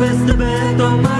без тебе то мене.